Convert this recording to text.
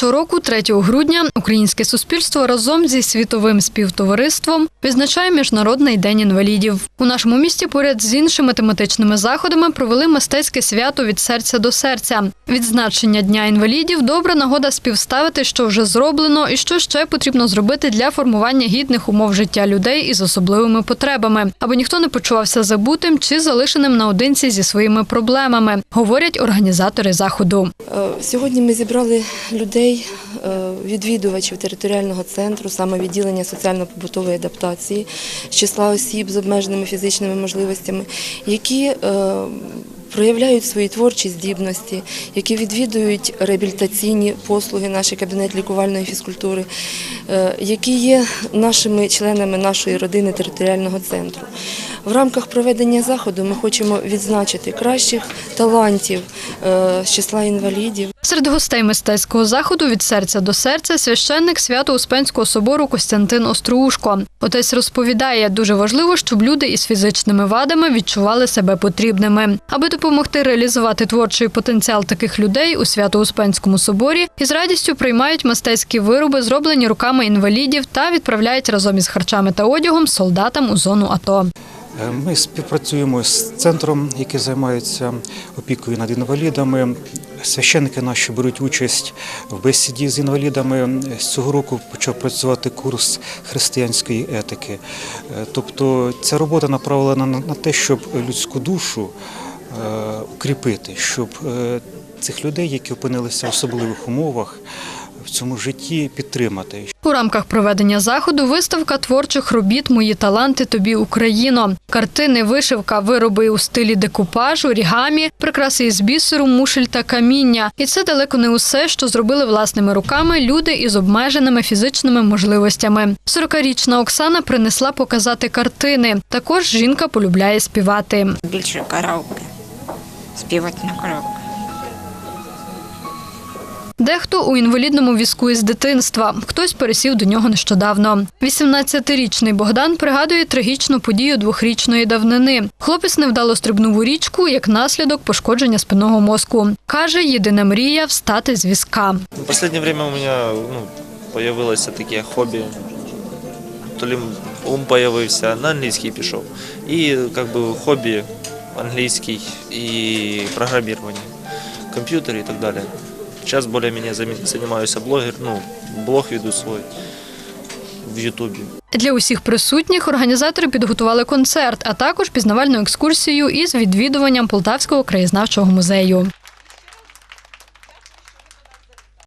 Щороку, 3 грудня, українське суспільство разом зі світовим співтовариством відзначає Міжнародний день інвалідів. У нашому місті поряд з іншими тематичними заходами провели мистецьке свято від серця до серця. Відзначення Дня інвалідів добра нагода співставити, що вже зроблено, і що ще потрібно зробити для формування гідних умов життя людей із особливими потребами, аби ніхто не почувався забутим чи залишеним наодинці зі своїми проблемами, говорять організатори заходу. Е, Сьогодні ми зібрали людей, е, відвідувачів територіального центру, саме відділення соціально-побутової адаптації з числа осіб з обмеженими фізичними можливостями, які е, проявляють свої творчі здібності, які відвідують реабілітаційні послуги, наш кабінет лікувальної фізкультури, е, які є нашими членами нашої родини територіального центру. В рамках проведення заходу ми хочемо відзначити кращих талантів з числа інвалідів. Серед гостей мистецького заходу від серця до серця священник Свято-Успенського собору Костянтин Остроушко. Отець розповідає, дуже важливо, щоб люди із фізичними вадами відчували себе потрібними. Аби допомогти реалізувати творчий потенціал таких людей у Свято-Успенському соборі із радістю приймають мистецькі вироби, зроблені руками інвалідів, та відправляють разом із харчами та одягом солдатам у зону АТО. Е, Ми співпрацюємо з центром, який займається опікою над інвалідами. Священники наші беруть участь в бесіді з інвалідами. З цього року почав працювати курс християнської етики. Е, Тобто ця робота направлена на те, щоб людську душу е, укріпити, щоб цих людей, які опинилися в особливих умовах, в цьому житті підтримати. У рамках проведення заходу виставка творчих робіт Мої таланти тобі Україно. Картини, вишивка, вироби у стилі декупажу, орігамі, прикраси із бісеру, мушель та каміння. І це далеко не усе, що зробили власними руками люди із обмеженими фізичними можливостями. 40-річна Оксана принесла показати картини. Також жінка полюбляє співати. більше караоке. Співати на караоке. Дехто у інвалідному візку із дитинства, хтось пересів до нього нещодавно. 18-річний Богдан пригадує трагічну подію двохрічної давнини. Хлопець невдало стрибнув у річку як наслідок пошкодження спинного мозку. Каже, єдина мрія встати з візка. В последнее время у меня ну, появилось таке хобі. То ли ум появився, на англійський пішов. І бы хобі англійський і программирование, комп'ютер і так далі. Сейчас более-менее занимаюсь блогер, ну, блог веду свой в Ютубі. Для усіх присутніх організатори підготували концерт, а також пізнавальну екскурсію із відвідуванням Полтавського краєзнавчого музею.